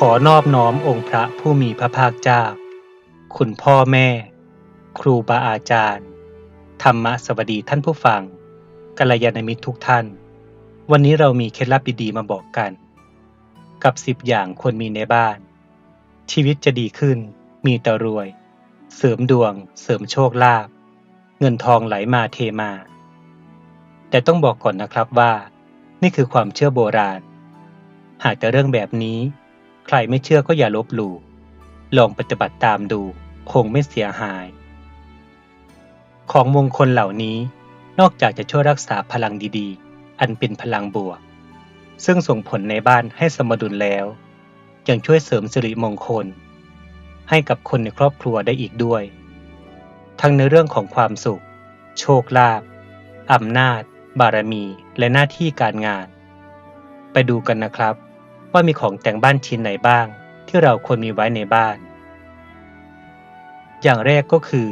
ขอนอบน้อมองค์พระผู้มีพระภาคเจ้า คุณพ่อแม่ ครูบาอาจารย์ ธรรมะสวัสดีท่านผู้ฟังกัลยาณมิตรทุกท่าน วันนี้เรามีเคล็ดลับดีๆมาบอกกัน กับสิบอย่างควรมีในบ้าน ชีวิตจะดีขึ้น มีแต่รวย เสริมดวง เสริมโชคลาภเงินทองไหลมาเทมา แต่ต้องบอกก่อนนะครับว่า นี่คือความเชื่อโบราณ หากแต่เรื่องแบบนี้ ใครไม่เชื่อก็อย่าลบหลู่ลองปฏิบัติตามดูคงไม่เสียหาย ของมงคลเหล่านี้นอกจากจะช่วยรักษาพลังดีๆ อันเป็นพลังบวก ซึ่งส่งผลในบ้านให้สมดุลแล้ว ยังช่วยเสริมสิริมงคล ให้กับคนในครอบครัวได้อีกด้วย ทั้งในเรื่องของความสุข โชคลาภอำนาจ บารมี และหน้าที่การงาน ไปดูกันนะครับ ว่ามีของแต่งบ้านชิ้นไหนบ้าง ที่เราควรมีไว้ในบ้าน อย่างแรกก็คือ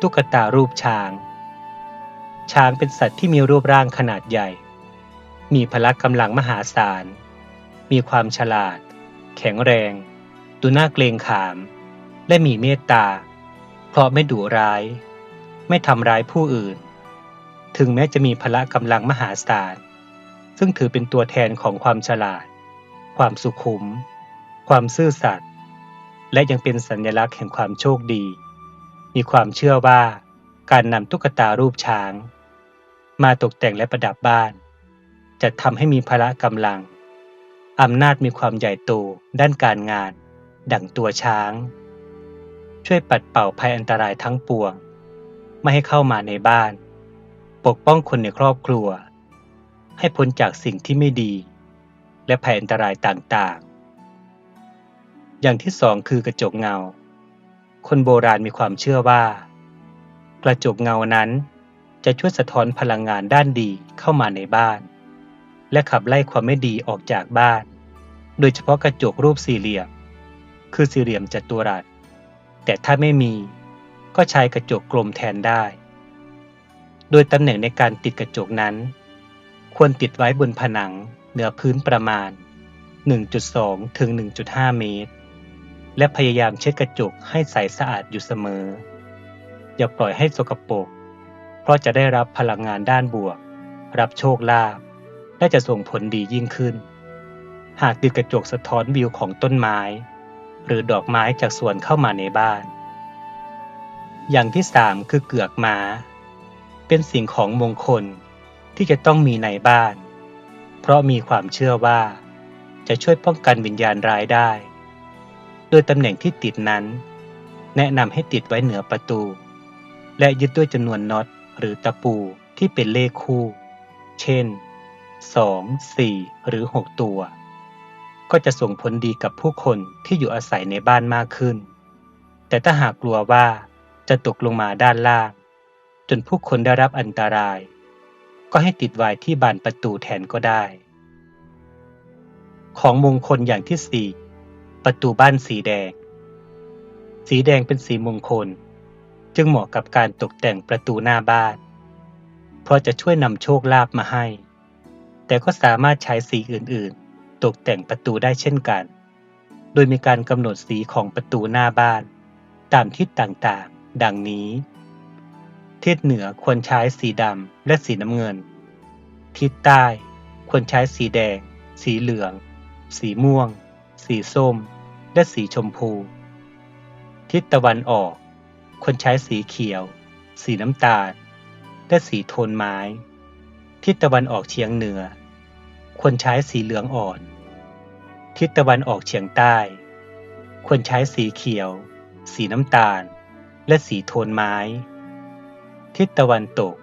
ตุ๊กตารูปช้าง ช้างเป็นสัตว์ที่มีรูปร่างขนาดใหญ่ มีพละกำลังมหาศาล มีความฉลาด แข็งแรง ดูน่าเกรงขาม และมีเมตตา เพราะไม่ดุร้าย ไม่ทำร้ายผู้อื่น ถึงแม้จะมีพละกำลังมหาศาล ซึ่งถือเป็นตัวแทนของความฉลาด ความสุขุม ความซื่อสัตย์และยังเป็นสัญลักษณ์แห่งความโชคดี มีความเชื่อว่าการนำตุ๊กตารูปช้าง มาตกแต่งและประดับบ้าน จะทำให้มีพละกำลังอำนาจมีความใหญ่โตด้านการงาน ดั่งตัวช้าง ช่วยปัดเป่าภัยอันตรายทั้งปวง ไม่ให้เข้ามาในบ้าน ปกป้องคนในครอบครัว ให้พ้นจากสิ่งที่ไม่ดี และภัยอันตรายต่างๆ อย่างที่สองคือกระจกเงา คนโบราณมีความเชื่อว่า กระจกเงานั้นจะช่วยสะท้อนพลังงานด้านดีเข้ามาในบ้าน และขับไล่ความไม่ดีออกจากบ้าน โดยเฉพาะกระจกรูปสี่เหลี่ยม คือสี่เหลี่ยมจัตุรัส แต่ถ้าไม่มีก็ใช้กระจกกลมแทนได้ โดยตำแหน่งในการติดกระจกนั้น ควรติดไว้บนผนัง เหนือพื้นประมาณ 1.2 ถึง 1.5 เมตร และพยายามเช็ดกระจกให้ใสสะอาดอยู่เสมอ อย่าปล่อยให้สกปรก เพราะจะได้รับพลังงานด้านบวก รับโชคลาภ และจะส่งผลดียิ่งขึ้น หากติดกระจกสะท้อนวิวของต้นไม้ หรือดอกไม้จากสวนเข้ามาในบ้าน อย่างที่สามคือเกือกม้า เป็นสิ่งของมงคลที่จะต้องมีในบ้าน เพราะมีความเชื่อว่า จะช่วยป้องกันวิญญาณร้ายได้ โดยตำแหน่งที่ติดนั้น แนะนำให้ติดไว้เหนือประตู และยึดด้วยจำนวนน็อตหรือตะปูที่เป็นเลขคู่ เช่น 2 4 หรือ 6 ตัว ก็จะส่งผลดีกับผู้คนที่อยู่อาศัยในบ้านมากขึ้น แต่ถ้าหากกลัวว่าจะตกลงมาด้านล่าง จนผู้คนได้รับอันตราย ก็ให้ติดไว้ที่บานประตูแทนก็ได้ ของมงคลอย่างที่สี่ประตูบ้านสีแดง สีแดงเป็นสีมงคล จึงเหมาะกับการตกแต่งประตูหน้าบ้าน เพราะจะช่วยนำโชคลาภมาให้ แต่ก็สามารถใช้สีอื่นๆ ตกแต่งประตูได้เช่นกัน โดยมีการกำหนดสีของประตูหน้าบ้าน ตามทิศต่างๆ ดังนี้ ทิศเหนือควรใช้สีดำและสีน้ำเงิน ทิศใต้ควรใช้สีแดง สีเหลือง สีม่วง สีส้ม และสีชมพู ทิศตะวันออก ควรใช้สีเขียว สีน้ำตาล และสีโทนไม้ ทิศตะวันออกเฉียงเหนือ ควรใช้สีเหลืองอ่อน ทิศตะวันออกเฉียงใต้ ควรใช้สีเขียว สีน้ำตาล และสีโทนไม้ ทิศตะวันตก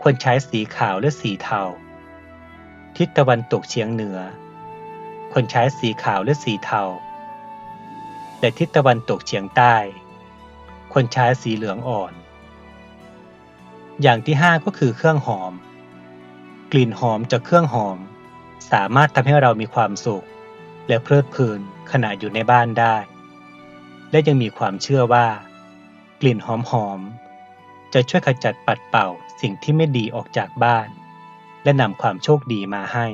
ควรใช้สีขาวและสีเทา ทิศตะวันตกเฉียงเหนือ ควรใช้สีขาวและสีเทาแต่ทิศตะวันตกเฉียงใต้ ควรใช้สีเหลืองอ่อน อย่างที่ห้าก็คือเครื่องหอม กลิ่นหอมจากเครื่องหอม สามารถทำให้เรามีความสุข และเพลิดเพลินขณะอยู่ในบ้านได้ และยังมีความเชื่อว่า กลิ่นหอมๆ จะช่วยขจัดปัดเป่าสิ่งที่ไม่ดีออกจากบ้าน และนำความโชคดีมาให้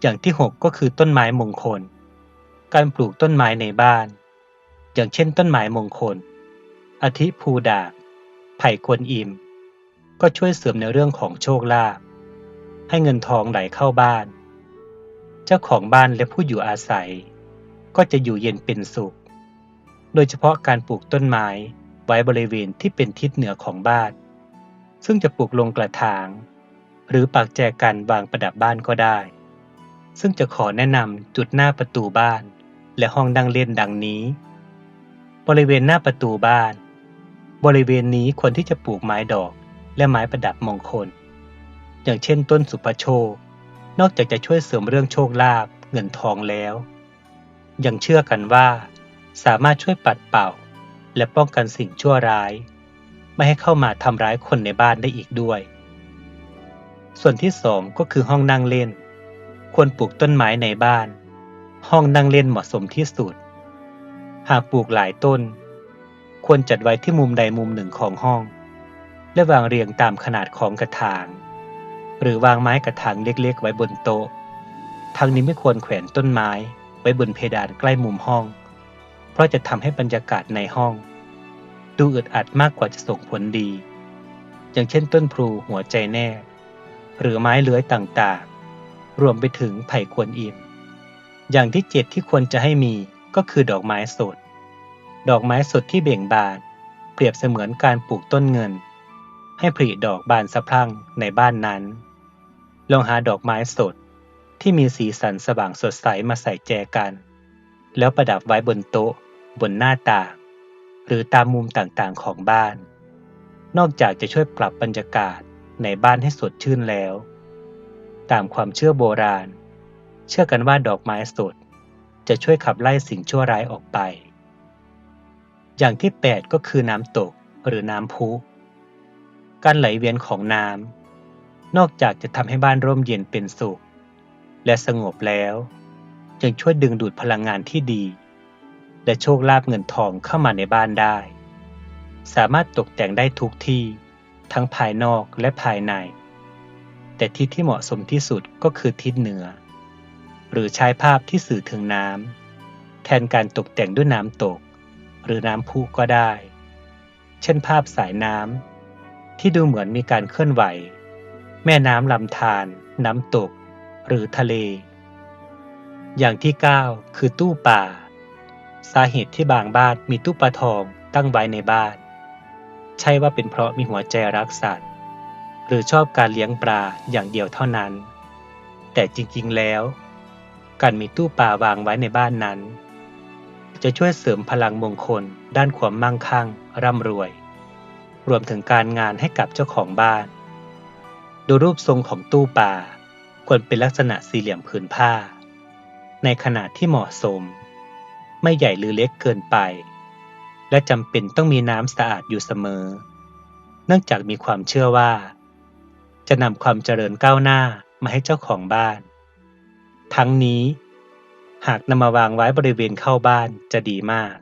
อย่างที่ 6 ก็คือต้นไม้มงคล การปลูกต้นไม้ในบ้าน อย่างเช่นต้นไม้มงคล อาทิภูดากไผ่กวนอิม ก็ช่วยเสริมในเรื่องของโชคลาภให้เงินทองไหลเข้าบ้าน เจ้าของบ้านและผู้อยู่อาศัย ก็จะอยู่เย็นเป็นสุข โดยเฉพาะการปลูกต้นไม้ ไว้บริเวณที่เป็นทิศเหนือของบ้าน ซึ่งจะปลูกลงกระถาง หรือปักแจกันวางประดับบ้านก็ได้ ซึ่งจะขอแนะนำจุดหน้าประตูบ้าน และห้องดังเล่นดังนี้ บริเวณหน้าประตูบ้าน บริเวณนี้ควรที่จะปลูกไม้ดอกและไม้ประดับมงคล อย่างเช่นต้นสุปโชคนอกจากจะช่วยเสริมเรื่องโชคลาภเงินทองแล้ว ยังเชื่อกันว่า สามารถช่วยปัดเป่า และป้องกันสิ่งชั่วร้าย ไม่ให้เข้ามาทำร้ายคนในบ้านได้อีกด้วย ส่วนที่สองก็คือห้องนั่งเล่น ควรปลูกต้นไม้ในบ้าน ห้องนั่งเล่นเหมาะสมที่สุด หากปลูกหลายต้น ควรจัดไว้ที่มุมใดมุมหนึ่งของห้อง และวางเรียงตามขนาดของกระถาง หรือวางไม้กระถางเล็กๆ ไว้บนโต๊ะทางนี้ไม่ควรแขวนต้นไม้ไว้บนเพดานใกล้มุมห้อง เพราะจะทำให้บรรยากาศในห้อง ดูอึดอัดมากกว่าจะส่งผลดี อย่างเช่นต้นพลูหัวใจแน่ หรือไม้เลื้อยต่างๆ รวมไปถึงไผ่ควรอิมอย่างที่เจ็ดที่ควรจะให้มีก็คือดอกไม้สด ดอกไม้สดที่เบ่งบาน เปรียบเสมือนการปลูกต้นเงิน ให้ผลิดอกบานสะพรั่งในบ้านนั้น ลองหาดอกไม้สดที่มีสีสันสว่างสดใสมาใส่แจกัน แล้วประดับไว้บนโต๊ะ บนหน้าต่าง หรือตามมุมต่างๆของบ้าน นอกจากจะช่วยปรับบรรยากาศในบ้านให้สดชื่นแล้ว ตามความเชื่อโบราณ เชื่อกันว่าดอกไม้สด จะช่วยขับไล่สิ่งชั่วร้ายออกไป อย่างที่ 8 ก็คือน้ำตกหรือน้ำพุ การไหลเวียนของน้ำนอกจากจะทำให้บ้านร่มเย็นเป็นสุข และสงบแล้ว ยังช่วยดึงดูดพลังงานที่ดี และโชคลาภเงินทองเข้ามาในบ้านได้ สามารถตกแต่งได้ทุกที่ ทั้งภายนอกและภายใน แต่ทิศที่เหมาะสมที่สุดก็คือทิศเหนือ หรือใช้ภาพที่สื่อถึงน้ำแทนการตกแต่งด้วยน้ำตก หรือน้ำพุก็ได้ เช่นภาพสายน้ำที่ดูเหมือนมีการเคลื่อนไหว แม่น้ำลำธารน้ำตก หรือทะเล อย่างที่ 9 คือตู้ป่า สาเหตุที่บางบ้านมีตู้ปลาทองตั้งไว้ในบ้าน ใช่ว่าเป็นเพราะมีหัวใจรักสัตว์ หรือชอบการเลี้ยงปลาอย่างเดียวเท่านั้น แต่จริงๆแล้ว การมีตู้ปลาวางไว้ในบ้านนั้น จะช่วยเสริมพลังมงคลด้านความมั่งคั่ง ร่ำรวย รวมถึงการงานให้กับเจ้าของบ้าน ดูรูปทรงของตู้ปลาควรเป็นลักษณะสี่เหลี่ยมผืนผ้า ในขนาดที่เหมาะสม ไม่ใหญ่หรือเล็กเกินไป และจำเป็นต้องมีน้ำสะอาดอยู่เสมอ เนื่องจากมีความเชื่อว่า จะนำความเจริญก้าวหน้ามาให้เจ้าของบ้าน ทั้งนี้ หากนำมาวางไว้บริเวณเข้าบ้านจะดีมาก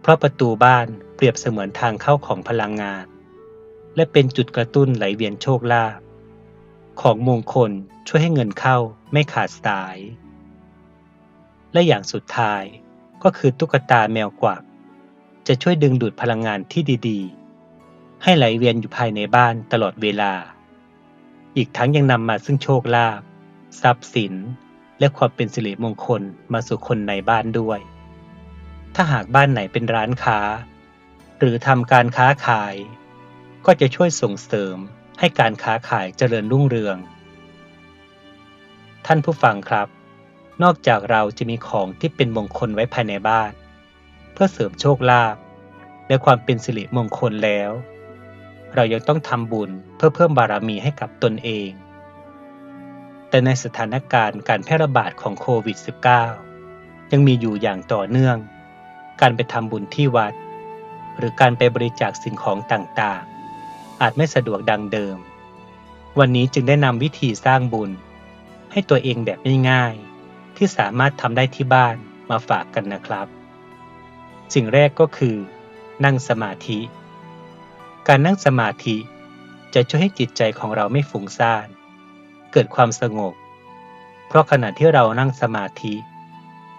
เพราะประตูบ้านเปรียบเสมือนทางเข้าของพลังงาน และเป็นจุดกระตุ้นไหลเวียนโชคลาภของมงคลช่วยให้เงินเข้าไม่ขาดสาย และอย่างสุดท้าย ก็คือตุ๊กตาแมวกวักจะช่วยดึงดูดพลังงานที่ดีๆ ให้ไหลเวียนอยู่ภายในบ้านตลอดเวลา อีกทั้งยังนำมาซึ่งโชคลาภทรัพย์สิน และความเป็นสิริมงคลมาสู่คนในบ้านด้วย ถ้าหากบ้านไหนเป็นร้านค้า หรือทำการค้าขาย ก็จะช่วยส่งเสริมให้การค้าขายเจริญรุ่งเรือง ท่านผู้ฟังครับ นอกจากเราจะมีของที่เป็นมงคลไว้ภายในบ้าน เพื่อเสริมโชคลาภและความเป็นสิริมงคลแล้ว เรายังต้องทำบุญเพื่อเพิ่มบารมีให้กับตนเอง แต่ในสถานการณ์การแพร่ระบาดของโควิด -19 ยังมีอยู่อย่างต่อเนื่อง การไปทำบุญที่วัด หรือการไปบริจาคสิ่งของต่างๆ อาจไม่สะดวกดังเดิม วันนี้จึงได้นำวิธีสร้างบุญ ให้ตัวเองแบบง่ายๆ ที่สามารถทำได้ที่บ้านมาฝากกันนะครับ สิ่งแรกก็คือ นั่งสมาธิ การนั่งสมาธิจะช่วยให้จิตใจของเราไม่ฟุ้งซ่าน เกิดความสงบ เพราะขณะที่เรานั่งสมาธิ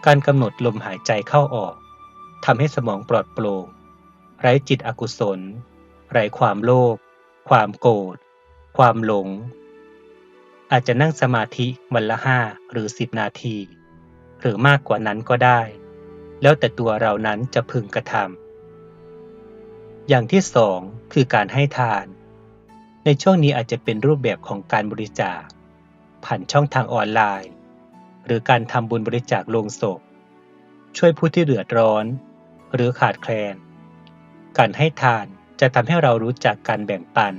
การกำหนดลมหายใจเข้าออกทำให้สมองปลอดโปร่งไร้จิตอกุศล ไร้ความโลภความโกรธ ความหลง อาจจะนั่งสมาธิวันละห้าหรือสิบนาที หรือมากกว่านั้นก็ได้ แล้วแต่ตัวเรานั้นจะพึงกระทำอย่างที่สองคือการให้ทาน ในช่วงนี้อาจจะเป็นรูปแบบของการบริจาค ผ่านช่องทางออนไลน์ หรือการทำบุญบริจาคลงศพ ช่วยผู้ที่เดือดร้อน หรือขาดแคลน การให้ทานจะทำให้เรารู้จักการแบ่งปัน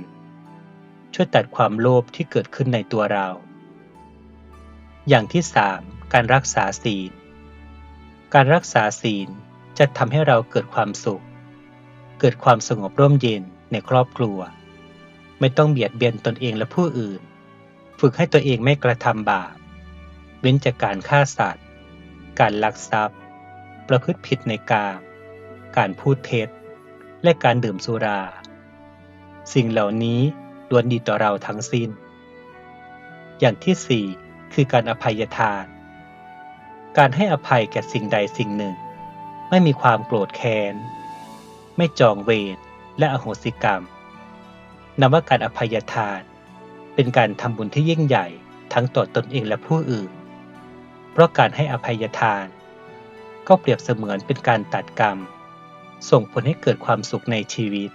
ช่วยตัดความโลภที่เกิดขึ้นในตัวเรา อย่างที่สามการรักษาศีล การรักษาศีลจะทำให้เราเกิดความสุข เกิดความสงบร่มเย็นในครอบครัว ไม่ต้องเบียดเบียนตนเองและผู้อื่น ฝึกให้ตัวเองไม่กระทำบาป เว้นจากการฆ่าสัตว์ การลักทรัพย์ ประพฤติผิดในกามการพูดเท็จ และการดื่มสุรา สิ่งเหล่านี้ ล้วนดีต่อเราทั้งสิ้น อย่างที่สี่คือการอภัยทาน การให้อภัยแก่สิ่งใดสิ่งหนึ่ง ไม่มีความโกรธแค้น ไม่จองเวรและอโหสิกรรมนับว่าการอภัยทาน เป็นการทำบุญที่ยิ่งใหญ่ทั้งต่อตนเองและผู้อื่น เพราะการให้อภัยทาน ก็เปรียบเสมือนเป็นการตัดกรรม ส่งผลให้เกิดความสุขในชีวิต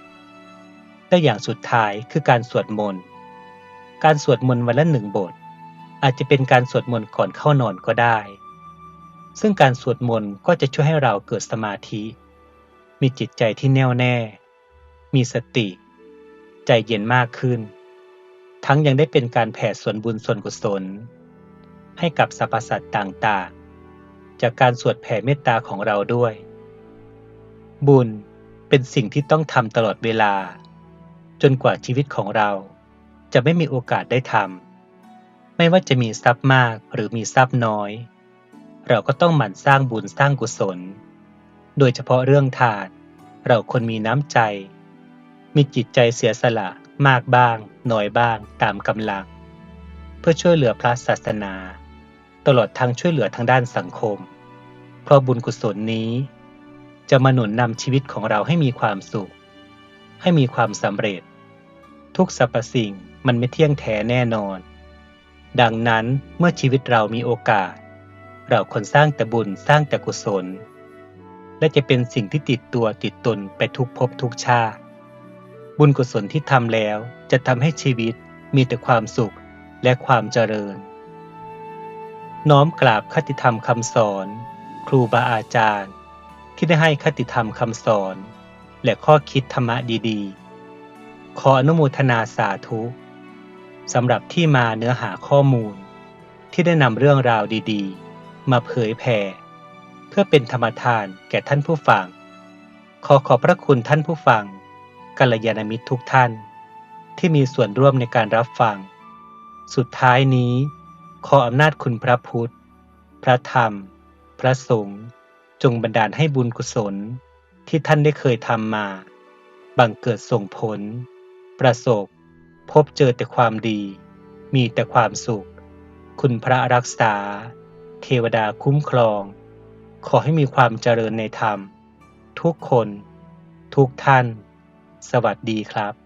และอย่างสุดท้ายคือการสวดมนต์ การสวดมนต์วันละหนึ่งบท อาจจะเป็นการสวดมนต์ก่อนเข้านอนก็ได้ ซึ่งการสวดมนต์ก็จะช่วยให้เราเกิดสมาธิ มีจิตใจที่แน่วแน่ มีสติ ใจเย็นมากขึ้น ทั้งยังได้เป็นการแผ่ส่วนบุญส่วนกุศล ให้กับสรรพสัตว์ต่างๆ จากการสวดแผ่เมตตาของเราด้วย บุญเป็นสิ่งที่ต้องทำตลอดเวลา นกว่าชีวิตของเรา จะไม่มีโอกาสได้ทำไม่ว่าจะมีทรัพย์มากหรือมีทรัพย์น้อย เราก็ต้องหมั่นสร้างบุญสร้างกุศล โดยเฉพาะเรื่องทานเราคนมีน้ำใจ มีจิตใจเสียสละมากบ้าง น้อยบ้างตามกำลัง เพื่อช่วยเหลือพระศาสนา ตลอดทั้งช่วยเหลือทางด้านสังคม เพราะบุญกุศลนี้ จะมาหนุนนำชีวิตของเราให้มีความสุข ให้มีความสำเร็จ ทุกสรรพสิ่งมันไม่เที่ยงแท้แน่นอน ดังนั้นเมื่อชีวิตเรามีโอกาส เราควรสร้างแต่บุญสร้างแต่กุศล และจะเป็นสิ่งที่ติดตัวติดตนไปทุกภพทุกชาติ บุญกุศลที่ทำแล้วจะทำให้ชีวิตมีแต่ความสุขและความเจริญ น้อมกราบคติธรรมคำสอน ครูบาอาจารย์ ที่ได้ให้คติธรรมคำสอน และข้อคิดธรรมะดีๆ ขออนุโมทนาสาธุสำหรับที่มาเนื้อหาข้อมูล ที่ได้นำเรื่องราวดีๆ มาเผยแผ่เพื่อเป็นธรรมทานแก่ท่านผู้ฟัง ขอขอบพระคุณท่านผู้ฟังกัลยาณมิตรทุกท่าน ที่มีส่วนร่วมในการรับฟัง สุดท้ายนี้ ขออำนาจคุณพระพุทธ พระธรรม พระสงฆ์จงบันดาลให้บุญกุศล ที่ท่านได้เคยทำมา บังเกิดส่งผล ประสบ พบเจอแต่ความดี มีแต่ความสุข คุณพระรักษา เทวดาคุ้มครอง ขอให้มีความเจริญในธรรม ทุกคน ทุกท่าน สวัสดีครับ